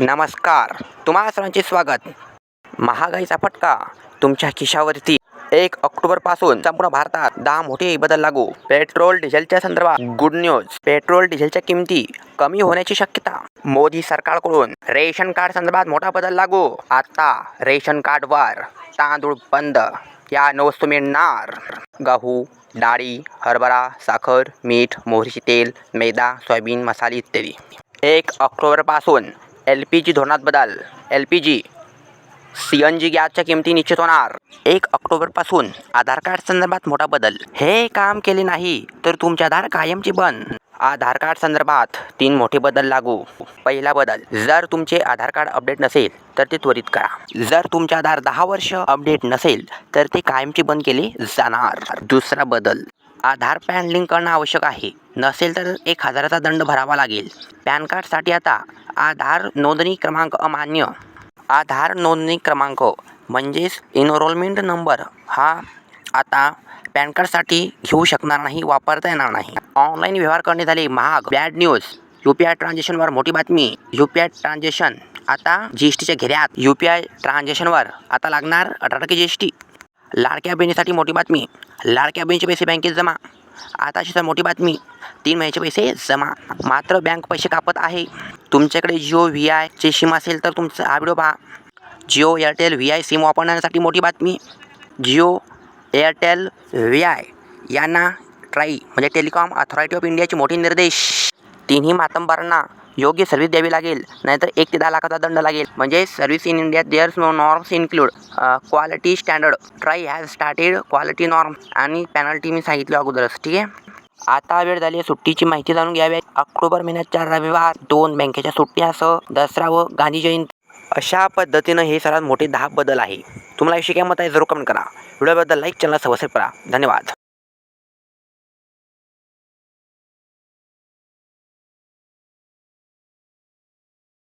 नमस्कार तुम्हा सर्वांचे स्वागत. महागाईचा फटका तुमच्या खिशावरती. एक ऑक्टोबरपासून संपूर्ण भारतात दहा मोठे बदल लागू. पेट्रोल डिझेलच्या संदर्भात गुड न्यूज पेट्रोल डिझेलच्या किमती कमी होण्याची शक्यता. मोदी सरकारकडून रेशन कार्ड संदर्भात मोठा बदल लागू. आता रेशन कार्डवर तांदूळ बंद. या न वस्तू मिळणार गहू डाळी हरभरा साखर मीठ मोहरीचे तेल मैदा सोयाबीन मसाले इत्यादी. एक ऑक्टोबरपासून एल पी जी धोरणात बदल. L P G C N G गॅसच्या किमती निश्चित होणार. एक ऑक्टोबरपासून आधार कार्ड संदर्भात मोठा बदल. हे काम केले नाही तर तुमचे आधार कायमचे बंद. आधार कार्ड संदर्भात तीन मोठे बदल लागू. पहिला बदल जर तुमचे आधार कार्ड अपडेट नसेल तर ते त्वरित करा. जर तुमचे आधार दहा वर्ष अपडेट नसेल तर ते कायमचे बंद केले जाणार. दुसरा बदल आधार पॅन लिंक करणं आवश्यक आहे. नसेल तर एक हजाराचा दंड भरावा लागेल. पॅन कार्डसाठी आता आधार नोंदणी क्रमांक अमान्य. आधार नोंदणी क्रमांक म्हणजेच इनरोलमेंट नंबर हा आता पॅन कार्डसाठी घेऊ शकणार नाही वापरता येणार नाही. ऑनलाईन व्यवहार करणे झाले महाग. Bad news U P I ट्रान्झॅक्शनवर मोठी बातमी. यू पी आय ट्रान्झॅक्शन आता जी एस टीच्या घेऱ्यात. यू पी आय ट्रान्झॅक्शनवर आता लागणार अठरा टक्के जी एस टी लाडक्या बहिणीसाठी मोठी बातमी. लाडक्या बहिणीचे पैसे बँकेत जमा. आताची तर मोठी बातमी. तीन महिन्याचे पैसे जमा. मात्र बँक पैसे कापत आहे. तुमच्याकडे जिओ व्ही आयचे सिम असेल तर तुमचा हा व्हिडिओ पहा. Jio Airtel V I SIM वापरण्यासाठी मोठी बातमी. जिओ एअरटेल व्ही आय यांना ट्राई म्हणजे टेलिकॉम अथॉरिटी ऑफ इंडियाचे मोठे निर्देश. तिन्ही मातंबरांना योग्य सर्व्हिस द्यावी लागेल नाहीतर एक ते दहा लाखाचा दंड लागेल. म्हणजे service in India there's no norms include. Quality standard. TRAI has started quality norm आणि पॅनल्टी मी सांगितली अगोदरच ठीक आहे? आता वेळ झाली आहे सुट्टीची माहिती जाणून घ्यावी. ऑक्टोबर महिन्यात चार रविवार दोन बँकेच्या सुट्ट्यासह दसरा व गांधी जयंती. अशा पद्धतीनं हे सर्वात मोठे दहा बदल आहे. तुम्हाला विषयी काय मत आहे जरूर कमेंट करा. व्हिडिओबद्दल लाईक चॅनल सबस्क्राईब करा. धन्यवाद.